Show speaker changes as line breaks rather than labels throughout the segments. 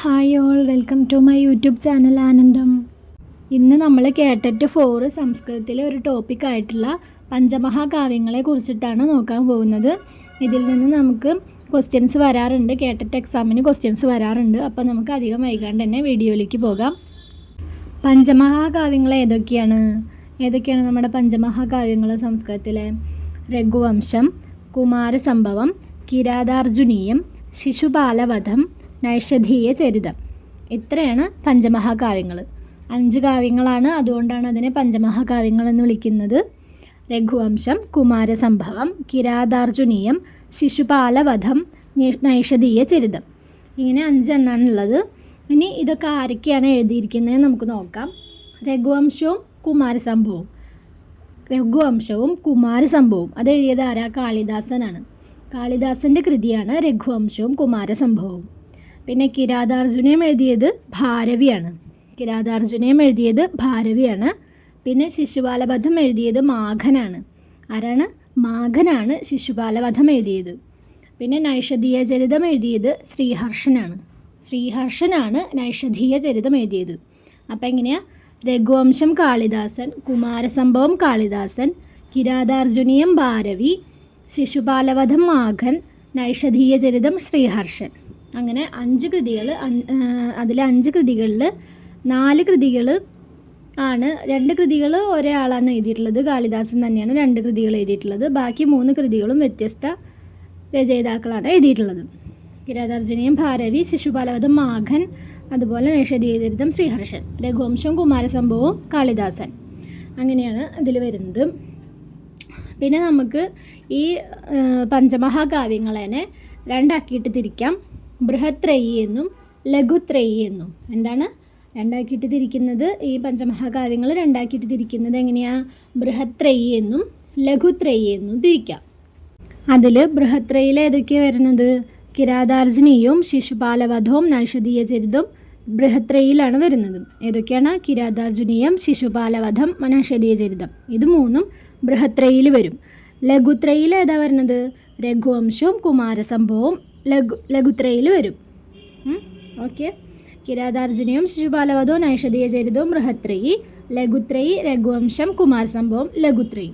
Hi all welcome to my YouTube channel Anandam ഇന്ന് നമ്മൾ കേട്ടറ്റ് four സംസ്കൃതത്തിലെ ഒരു ടോപ്പിക്കായിട്ടുള്ള പഞ്ചമഹാകാവ്യങ്ങളെ കുറിച്ചിട്ടാണ് നോക്കാൻ പോകുന്നത്. ഇതിൽ നിന്ന് നമുക്ക് ക്വസ്റ്റ്യൻസ് വരാറുണ്ട് കേട്ടറ്റ് എക്സാമിന് ക്വസ്റ്റ്യൻസ് വരാറുണ്ട്. അപ്പോൾ നമുക്ക് അധികം വൈകാണ്ട് തന്നെ വീഡിയോയിലേക്ക് പോകാം. പഞ്ചമഹാകാവ്യങ്ങൾ ഏതൊക്കെയാണ്? ഏതൊക്കെയാണ് നമ്മുടെ പഞ്ചമഹാകാവ്യങ്ങൾ സംസ്കൃതത്തിലെ? രഘുവംശം കുമാരസംഭവം കിരാതാർജുനീയം ശിശുപാലവധം നൈഷധീയ ചരിതം. ഇത്രയാണ് പഞ്ചമഹാകാവ്യങ്ങൾ അഞ്ച് കാവ്യങ്ങളാണ് അതുകൊണ്ടാണ് അതിനെ പഞ്ചമഹാകാവ്യങ്ങൾ എന്ന് വിളിക്കുന്നത്. രഘുവംശം കുമാരസംഭവം കിരാതാർജുനീയം ശിശുപാലവധം നൈഷധീയ ചരിതം. ഇങ്ങനെ അഞ്ചെണ്ണാണ് ഉള്ളത്. ഇനി ഇതൊക്കെ ആരൊക്കെയാണ് എഴുതിയിരിക്കുന്നത് നമുക്ക് നോക്കാം. രഘുവംശവും കുമാരസംഭവവും. രഘുവംശവും കുമാരസംഭവവും. അത് എഴുതിയത് ആരാ? കാളിദാസനാണ്. കാളിദാസന്റെ കൃതിയാണ് രഘുവംശവും കുമാരസംഭവവും. പിന്നെ കിരാതാർജുനയും എഴുതിയത് ഭാരവിയാണ്. കിരാതാർജുനയും എഴുതിയത് ഭാരവിയാണ്. പിന്നെ ശിശുപാലവധം എഴുതിയത് മാഘനാണ്. ആരാണ്? മാഘനാണ് ശിശുപാലവധം എഴുതിയത്. പിന്നെ നൈഷധീയ ചരിതം എഴുതിയത് ശ്രീഹർഷനാണ്. ശ്രീഹർഷനാണ് നൈഷധീയ ചരിതം എഴുതിയത്. അപ്പോൾ എങ്ങനെയാ? രഘുവംശം കാളിദാസൻ കുമാരസംഭവം കാളിദാസൻ കിരാതാർജുനീയം ഭാരവി ശിശുപാലവധം മാഘൻ നൈഷധീയ ചരിതം ശ്രീഹർഷൻ. അങ്ങനെ അഞ്ച് കൃതികൾ അതിലെ അഞ്ച് കൃതികളിൽ നാല് കൃതികൾ ആണ്. രണ്ട് കൃതികൾ ഒരേ ആളാണ് എഴുതിയിട്ടുള്ളത്. കാളിദാസൻ തന്നെയാണ് രണ്ട് കൃതികൾ എഴുതിയിട്ടുള്ളത്. ബാക്കി മൂന്ന് കൃതികളും വ്യത്യസ്ത രചയിതാക്കളാണ് എഴുതിയിട്ടുള്ളത്. കിരാതാർജുനീയം ഭാരവി ശിശുപാലവധം മാഘൻ അതുപോലെ നൈഷധീയചരിതം ശ്രീഹർഷൻ. രഘുവംശം കുമാരസംഭവവും കാളിദാസൻ. അങ്ങനെയാണ് ഇതിൽ വരുന്നത്. പിന്നെ നമുക്ക് ഈ പഞ്ചമഹാകാവ്യങ്ങളെ രണ്ടാക്കിയിട്ട് തിരിക്കാം. ബൃഹത്രയി എന്നും ലഘുത്രയി എന്നും എന്താണ്? രണ്ടാക്കിയിട്ട് തിരിക്കുന്നത് ഈ പഞ്ചമഹാകാവ്യങ്ങൾ രണ്ടാക്കിയിട്ട് തിരിക്കുന്നത് എങ്ങനെയാണ് ബൃഹത്രയി എന്നും ലഘുത്രയി എന്നും തിരിക്കാം. അതിൽ ബൃഹത്രയിൽ ഏതൊക്കെയാണ് വരുന്നത്? കിരാതാർജുനീയവും ശിശുപാലവധവും നൈഷധീയ ചരിതവും ബൃഹത്രയിലാണ് വരുന്നത്. ഏതൊക്കെയാണ്? കിരാതാർജുനീയം ശിശുപാലവധം നൈഷധീയ ചരിതം. ഇത് മൂന്നും ബൃഹത്രയിൽ വരും. ലഘുത്രയിൽ ഏതാ വരുന്നത്? രഘുവംശവും കുമാരസംഭവവും ലഘു ലഘുത്രയിൽ വരും. ഓക്കെ. കിരാതാർജുനയും ശിശുപാലവധവും നൈഷധീയ ചരിതവും ബൃഹത്രയി ലഘുത്രയി രഘുവംശം കുമാരസംഭവം ലഘുത്രയി.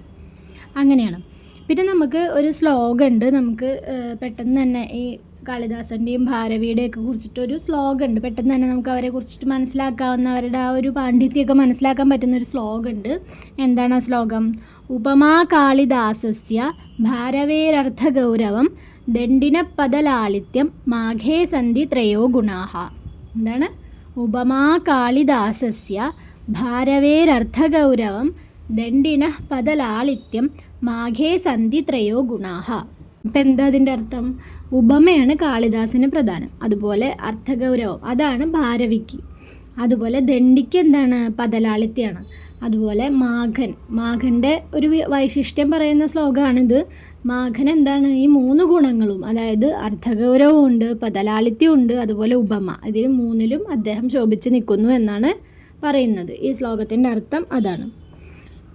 അങ്ങനെയാണ്. പിന്നെ നമുക്ക് ഒരു ശ്ലോകം ഉണ്ട് നമുക്ക് പെട്ടെന്ന് തന്നെ ഈ കാളിദാസന്റെയും ഭാരവിയുടെയും ഒക്കെ കുറിച്ചിട്ടൊരു ശ്ലോകം ഉണ്ട് പെട്ടെന്ന് തന്നെ നമുക്ക് അവരെ കുറിച്ചിട്ട് മനസ്സിലാക്കാവുന്ന അവരുടെ ആ ഒരു പാണ്ഡിത്യമൊക്കെ മനസ്സിലാക്കാൻ പറ്റുന്ന ഒരു ശ്ലോകം ഉണ്ട് എന്താണ് ആ ശ്ലോകം? ഉപമാ കാളിദാസസ്യ ഭാരവേരർത്ഥഗൗരവം ദണ്ഡിനപദലാളിത്യം മാഘേ സന്ധി ത്രയോ ഗുണാഹ. എന്താണ്? ഉപമാ കാളിദാസസ്യ ഭാരവേരർത്ഥഗൗരവം ദണ്ഡിന പദലാളിത്യം മാഘേ സന്ധി ത്രയോ ഗുണാഹ. ഇപ്പം എന്താ അതിന്റെ അർത്ഥം? ഉപമയാണ് കാളിദാസിന് പ്രധാനം. അതുപോലെ അർത്ഥഗൗരവം. അതാണ് ഭാരവിക്ക്. അതുപോലെ ദണ്ഡിക്ക് എന്താണ് പദലാളിത്യമാണ് അതുപോലെ മാഘൻ. മാഘന്റെ ഒരു വൈശിഷ്ട്യം പറയുന്ന ശ്ലോകമാണിത് മാഘൻ എന്താണ്? ഈ മൂന്ന് ഗുണങ്ങളും അതായത് അർത്ഥഗൗരവമുണ്ട് പതലാളിത്യമുണ്ട് അതുപോലെ ഉപമ. ഇതിൽ മൂന്നിലും അദ്ദേഹം ശോഭിച്ച് നിൽക്കുന്നു എന്നാണ് പറയുന്നത്. ഈ ശ്ലോകത്തിന്റെ അർത്ഥം അതാണ്.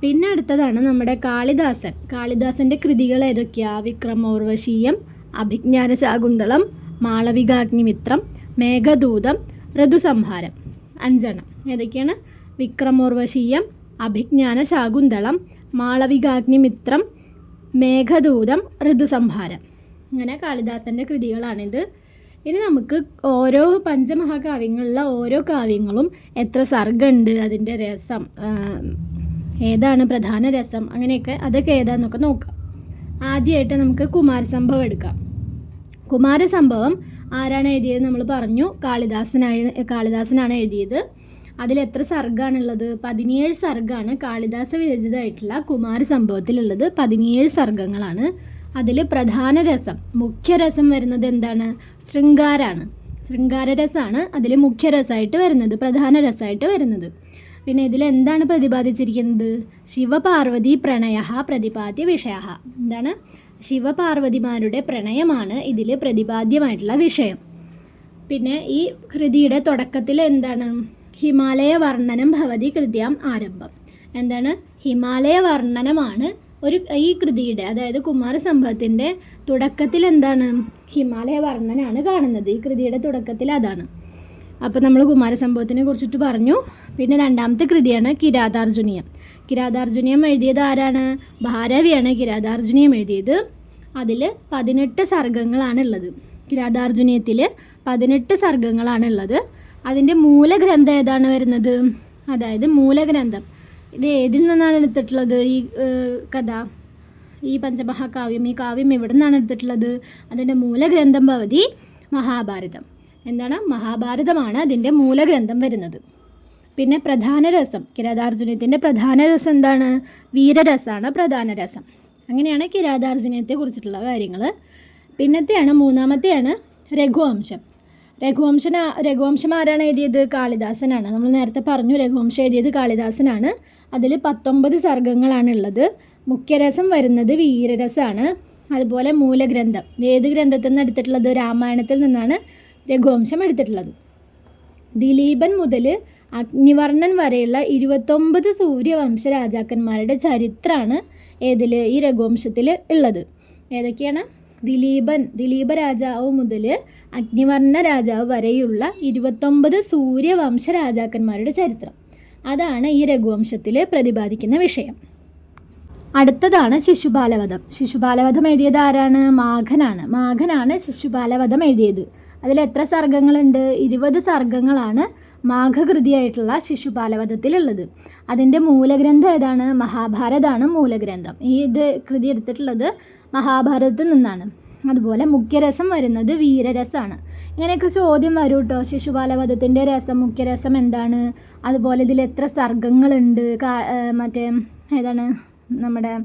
പിന്നെ അടുത്തതാണ് നമ്മുടെ കാളിദാസൻ. കാളിദാസന്റെ കൃതികൾ ഏതൊക്കെയാ? വിക്രമോർവശീയം അഭിജ്ഞാന ശാകുന്തളം മാളവികാഗ്നിമിത്രം മേഘദൂതം ഋതുസംഹാരം. അഞ്ചെണ്ണം. ഏതൊക്കെയാണ്? വിക്രമോർവശീയം അഭിജ്ഞാന ശാകുന്തളം മാളവികാഗ്നിമിത്രം മേഘദൂതം ഋതുസംഹാരം. അങ്ങനെ കാളിദാസന്റെ കൃതികളാണിത്. ഇനി നമുക്ക് ഓരോ പഞ്ചമഹാകാവ്യങ്ങളിലെ ഓരോ കാവ്യങ്ങളും എത്ര സർഗമുണ്ട് അതിന്റെ രസം ഏതാണ് പ്രധാന രസം അങ്ങനെയൊക്കെ അതൊക്കെ ഏതാണെന്നൊക്കെ നോക്കാം. ആദ്യമായിട്ട് നമുക്ക് കുമാരസംഭവം എടുക്കാം. കുമാരസംഭവം ആരാണ് എഴുതിയത് നമ്മൾ പറഞ്ഞു. കാളിദാസനാണ് കാളിദാസനാണ് എഴുതിയത്. അതിൽ എത്ര സർഗാണുള്ളത് പതിനേഴ് സർഗാണ് കാളിദാസ വിരചിതമായിട്ടുള്ള കുമാര സംഭവത്തിലുള്ളത്. പതിനേഴ് സർഗങ്ങളാണ് അതിൽ പ്രധാന രസം മുഖ്യ രസം വരുന്നത് എന്താണ്? ശൃംഗാരാണ്. ശൃംഗാര രസമാണ് അതിൽ മുഖ്യ രസമായിട്ട് വരുന്നത് പ്രധാന രസമായിട്ട് വരുന്നത്. പിന്നെ ഇതിൽ എന്താണ് പ്രതിപാദിച്ചിരിക്കുന്നത്? ശിവപാർവതി പ്രണയ പ്രതിപാദ്യ വിഷയ എന്താണ്? ശിവപാർവതിമാരുടെ പ്രണയമാണ് ഇതിൽ പ്രതിപാദ്യമായിട്ടുള്ള വിഷയം. പിന്നെ ഈ കൃതിയുടെ തുടക്കത്തിൽ എന്താണ്? ഹിമാലയ വർണനം ഭവതി കൃത്യം ആരംഭം. എന്താണ്? ഹിമാലയ വർണനമാണ് ഒരു ഈ കൃതിയുടെ അതായത് കുമാരസംഭവത്തിന്റെ തുടക്കത്തിൽ എന്താണ്? ഹിമാലയ വർണനാണ് കാണുന്നത്. ഈ കൃതിയുടെ തുടക്കത്തിൽ അതാണ്. അപ്പോൾ നമ്മൾ കുമാരസംഭവത്തിനെ കുറിച്ചിട്ട് പറഞ്ഞു. പിന്നെ രണ്ടാമത്തെ കൃതിയാണ് കിരാതാർജുനീയം. കിരാതാർജുനീയം എഴുതിയത് ആരാണ്? ഭാരവിയാണ് കിരാതാർജുനീയം എഴുതിയത്. അതിൽ പതിനെട്ട് സർഗങ്ങളാണുള്ളത് കിരാതാർജുനീയത്തിൽ പതിനെട്ട് സർഗങ്ങളാണുള്ളത് അതിന്റെ മൂലഗ്രന്ഥം ഏതാണ് വരുന്നത്? അതായത് മൂലഗ്രന്ഥം. ഇത് ഏതിൽ നിന്നാണ് എടുത്തിട്ടുള്ളത്? ഈ കഥ. ഈ പഞ്ചമഹാകാവ്യം ഈ കാവ്യം എവിടെ നിന്നാണ് എടുത്തിട്ടുള്ളത്? അതിന്റെ മൂലഗ്രന്ഥം ഭവതി മഹാഭാരതം. എന്താണ്? മഹാഭാരതമാണ് അതിന്റെ മൂലഗ്രന്ഥം വരുന്നത്. പിന്നെ പ്രധാന രസം കിരാതാർജുനത്തിന്റെ പ്രധാന രസം എന്താണ്? വീരരസമാണ് പ്രധാന രസം. അങ്ങനെയാണ് കിരാതാർജുനത്തെ കുറിച്ചിട്ടുള്ള കാര്യങ്ങൾ പിന്നത്തെയാണ് മൂന്നാമത്തെയാണ് രഘുവംശം. രഘുവംശന രഘുവംശം ആരാണ് എഴുതിയത്? കാളിദാസനാണ്. നമ്മൾ നേരത്തെ പറഞ്ഞു രഘുവംശം എഴുതിയത് കാളിദാസനാണ്. അതിൽ പത്തൊമ്പത് സർഗങ്ങളാണ് ഉള്ളത്. മുഖ്യരസം വരുന്നത് വീരരസമാണ് അതുപോലെ മൂലഗ്രന്ഥം. ഏത് ഗ്രന്ഥത്തിൽ നിന്ന് എടുത്തിട്ടുള്ളത്? രാമായണത്തിൽ നിന്നാണ്. രഘുവംശം എടുത്തിട്ടുള്ളത്. ദിലീപൻ മുതൽ അഗ്നിവർണൻ വരെയുള്ള ഇരുപത്തൊമ്പത് സൂര്യവംശ രാജാക്കന്മാരുടെ ചരിത്രമാണ് ഏതിൽ ഈ രഘുവംശത്തിൽ ഉള്ളത്. ഏതൊക്കെയാണ്? ദിലീപൻ ദിലീപ രാജാവ് മുതൽ അഗ്നിവർണ രാജാവ് വരെയുള്ള ഇരുപത്തൊമ്പത് സൂര്യവംശ രാജാക്കന്മാരുടെ ചരിത്രം. അതാണ് ഈ രഘുവംശത്തിൽ പ്രതിപാദിക്കുന്ന വിഷയം. അടുത്തതാണ് ശിശുപാലവധം ശിശുപാലവധം എഴുതിയത് ആരാണ്? മാഘനാണ്. മാഘനാണ് ശിശുപാലവധം എഴുതിയത്. അതിൽ എത്ര സർഗങ്ങളുണ്ട്? ഇരുപത് സർഗങ്ങളാണ് മാഘകൃതിയായിട്ടുള്ള ശിശുപാലവധത്തിലുള്ളത് അതിന്റെ മൂലഗ്രന്ഥം ഏതാണ്? മഹാഭാരതമാണ് മൂലഗ്രന്ഥം. ഈ ഇത് കൃതി എടുത്തിട്ടുള്ളത് മഹാഭാരതത്തിൽ നിന്നാണ്. അതുപോലെ മുഖ്യരസം വരുന്നത് വീരരസമാണ് ഇങ്ങനെയൊക്കെ ചോദ്യം വരും കേട്ടോ ശിശുപാലവധത്തിന്റെ രസം മുഖ്യരസം എന്താണ്? അതുപോലെ ഇതിൽ എത്ര സർഗങ്ങളുണ്ട്? മറ്റേ ഏതാണ്? നമ്മുടെ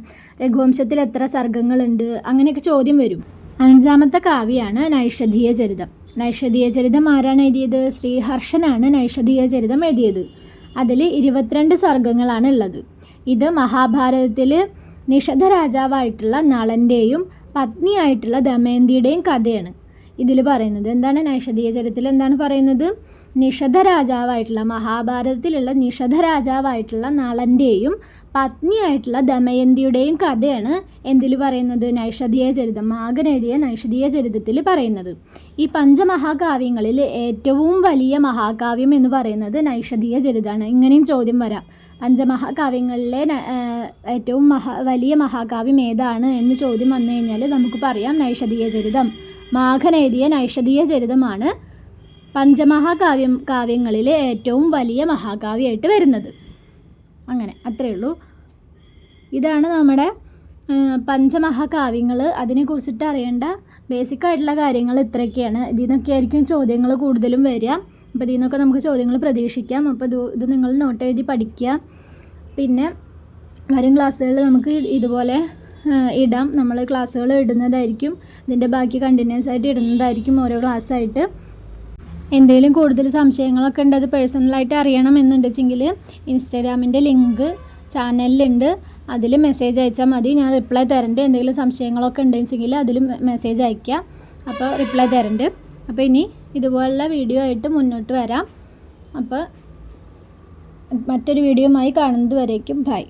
രഘുവംശത്തിൽ എത്ര സർഗങ്ങളുണ്ട്? അങ്ങനെയൊക്കെ ചോദ്യം വരും. അഞ്ചാമത്തെ കാവ്യാണ് നൈഷധീയ ചരിതം. നൈഷധീയ ചരിതം ആരാണ് എഴുതിയത്? ശ്രീഹർഷനാണ് നൈഷധീയ ചരിതം എഴുതിയത്. അതിൽ ഇരുപത്തിരണ്ട് സർഗങ്ങളാണ് ഉള്ളത്. ഇത് മഹാഭാരതത്തിൽ നിഷധ രാജാവായിട്ടുള്ള നളന്റെയും പത്നിയായിട്ടുള്ള ദമയന്തിയുടെയും കഥയാണ്. ഇതിൽ പറയുന്നത് എന്താണ്? നൈഷധീയ ചരിത്രത്തിൽ എന്താണ് പറയുന്നത്? നിഷധ രാജാവായിട്ടുള്ള മഹാഭാരതത്തിലുള്ള നിഷധ രാജാവായിട്ടുള്ള നളന്റെയും പത്നിയായിട്ടുള്ള ദമയന്തിയുടെയും കഥയാണ് എന്തിൽ പറയുന്നത്? നൈഷധീയ ചരിതം മാഗനെഴുതിയ നൈഷധീയ ചരിതത്തിൽ പറയുന്നത്. ഈ പഞ്ചമഹാകാവ്യങ്ങളിൽ ഏറ്റവും വലിയ മഹാകാവ്യം എന്ന് പറയുന്നത് നൈഷധീയ ചരിതമാണ്. ഇങ്ങനെയും ചോദ്യം വരാം. പഞ്ചമഹാകാവ്യങ്ങളിലെ ഏറ്റവും മഹാ വലിയ മഹാകാവ്യം ഏതാണ് എന്ന് ചോദ്യം വന്നു കഴിഞ്ഞാൽ നമുക്ക് പറയാം നൈഷധീയ ചരിതം. മാഘൻ നൈഷധീയ ചരിതമാണ്. പഞ്ചമഹാകാവ്യം കാവ്യങ്ങളിലെ ഏറ്റവും വലിയ മഹാകാവ്യമായിട്ട് വരുന്നത്. അങ്ങനെ അത്രയേ ഉള്ളൂ. ഇതാണ് നമ്മുടെ പഞ്ചമഹാകാവ്യങ്ങൾ. അതിനെക്കുറിച്ചിട്ട് അറിയേണ്ട ബേസിക് ആയിട്ടുള്ള കാര്യങ്ങൾ ഇത്രയൊക്കെയാണ്. ഇതിൽ നിന്നൊക്കെ ആയിരിക്കും ചോദ്യങ്ങൾ കൂടുതലും വരിക. അപ്പോൾ ഇതിൽ നിന്നൊക്കെ നമുക്ക് ചോദ്യങ്ങൾ പ്രതീക്ഷിക്കാം. അപ്പോൾ ഇത് ഇത് നിങ്ങൾ നോട്ട് എഴുതി പഠിക്കുക. പിന്നെ വരും ക്ലാസ്സുകളിൽ നമുക്ക് ഇതുപോലെ ഇടാം. നമ്മൾ ക്ലാസ്സുകൾ ഇടുന്നതായിരിക്കും. ഇതിന്റെ ബാക്കി കണ്ടിന്യൂസ് ആയിട്ട് ഇടുന്നതായിരിക്കും ഓരോ ക്ലാസ്സായിട്ട് എന്തെങ്കിലും കൂടുതൽ സംശയങ്ങളൊക്കെ ഉണ്ട് അത് പേഴ്സണലായിട്ട് അറിയണം എന്നുണ്ടെച്ചെങ്കിൽ ഇൻസ്റ്റാഗ്രാമിന്റെ ലിങ്ക് ചാനലിലുണ്ട് അതിൽ മെസ്സേജ് അയച്ചാൽ മതി. ഞാൻ റിപ്ലൈ തരണ്ട്. എന്തെങ്കിലും സംശയങ്ങളൊക്കെ ഉണ്ടെങ്കിൽ അതിൽ മെസ്സേജ് അയക്കുക അപ്പോൾ റിപ്ലൈ തരണ്ട്. അപ്പോൾ ഇനി ഇതുപോലുള്ള വീഡിയോ ആയിട്ട് മുന്നോട്ട് വരാം. അപ്പോൾ മറ്റൊരു വീഡിയോയുമായി കാണുന്നത് വരേക്കും. ബൈ